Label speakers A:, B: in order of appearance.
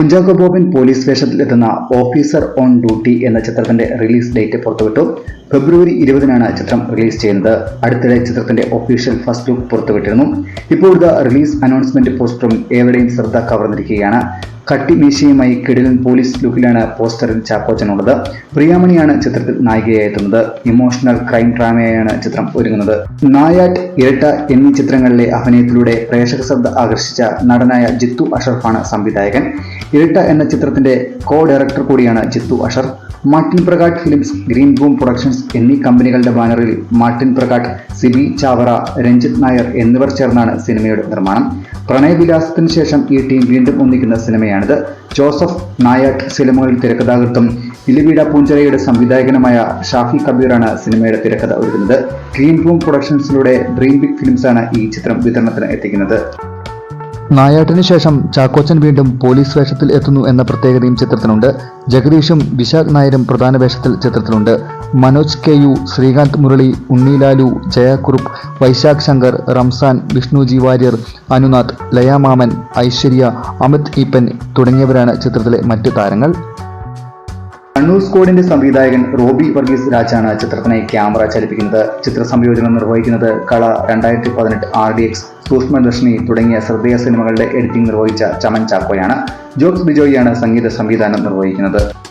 A: Kunchacko Boban police സ്റ്റേഷനിൽ എത്തുന്ന officer on duty എന്ന ചിത്രത്തിന്റെ റിലീസ് ഡേറ്റ് പുറത്തുവിട്ടു. ഫെബ്രുവരി ഇരുപതിനാണ് ചിത്രം റിലീസ് ചെയ്യുന്നത്. അടുത്തിടെ ചിത്രത്തിന്റെ ഒഫീഷ്യൽ ഫസ്റ്റ് ലുക്ക് പുറത്തുവിട്ടിരുന്നു. ഇപ്പോഴത്തെ റിലീസ് അനൗൺസ്മെന്റ് പോസ്റ്ററും ഏവരുടെയും ശ്രദ്ധ കവർന്നിരിക്കുകയാണ്. കട്ടി വീശിയുമായി കിടിലൻ പോലീസ് ലുക്കിലാണ് പോസ്റ്ററിൽ ചാക്കോച്ചനുള്ളത്. പ്രിയാമണിയാണ് ചിത്രത്തിൽ നായികയായി എത്തുന്നത് ഇമോഷണൽ ക്രൈം ഡ്രാമയായാണ് ചിത്രം ഒരുങ്ങുന്നത്. നായാട്ട് ഇരട്ട എന്നീ ചിത്രങ്ങളിലെ അഭിനയത്തിലൂടെ പ്രേക്ഷക ശ്രദ്ധ ആകർഷിച്ച നടനായ ജിത്തു അഷറഫാണ് സംവിധായകൻ. ഇരട്ട എന്ന ചിത്രത്തിന്റെ കോ ഡയറക്ടർ കൂടിയാണ് Jithu Ashar Martin Prakat films green boom productions എന്നീ കമ്പനികളുടെ ബാനറിൽ മാർട്ടിൻ പ്രകാട്ട് സിബി ചാവറ രഞ്ജിത് നായർ എന്നിവർ ചേർന്നാണ് സിനിമയുടെ നിർമ്മാണം. പ്രണയവിലാസത്തിന് ശേഷം ഈ ടീം വീണ്ടും ഒന്നിക്കുന്ന സിനിമയാണിത്. ജോസഫ് നായക് സിനിമകളിൽ തിരക്കഥാകൃത്തും ഇലിവീട പൂഞ്ചരയുടെ സംവിധായകനുമായ ഷാഫി കബീറാണ് സിനിമയുടെ തിരക്കഥ ഒരുക്കുന്നത്. ഗ്രീൻ ബൂം പ്രൊഡക്ഷൻസിലൂടെ ഡ്രീം ബിഗ് ഫിലിംസാണ് ഈ ചിത്രം വിതരണത്തിന് എത്തിക്കുന്നത്.
B: നായാട്ടിനു ശേഷം ചാക്കോച്ചൻ വീണ്ടും പോലീസ് വേഷത്തിൽ എത്തുന്നു എന്ന പ്രത്യേകതയും ചിത്രത്തിനുണ്ട്. ജഗദീഷും വിശാഖ് നായരും പ്രധാന വേഷത്തിൽ ചിത്രത്തിലുണ്ട്. മനോജ് കെ യു ശ്രീകാന്ത് മുരളി ഉണ്ണിലാലു ജയക്കുറുപ്പ് വൈശാഖ് ശങ്കർ റംസാൻ വിഷ്ണു വിഷ്ണുജി വാര്യർ അനുനാഥ് ലയാമാമൻ ഐശ്വര്യ അമിത് ഈപ്പൻ തുടങ്ങിയവരാണ് ചിത്രത്തിലെ മറ്റു താരങ്ങൾ.
A: കണ്ണൂർ സ്കോഡിന്റെ സംവിധായകൻ റോബി വർഗീസ് രാജാണ് ചിത്രത്തിനെ ക്യാമറ ചലിപ്പിക്കുന്നത്. ചിത്ര സംയോജനം നിർവഹിക്കുന്നത് കള രണ്ടായിരത്തി പതിനെട്ട് ആർ ഡി എക്സ് സൂക്ഷ്മദർശിനി തുടങ്ങിയ ശ്രദ്ധേയ സിനിമകളുടെ എഡിറ്റിംഗ് നിർവഹിച്ച ചമൻ ചാക്കോയാണ്. ജോക്സ് ബിജോയിയാണ് സംഗീത സംവിധാനം നിർവഹിക്കുന്നത്.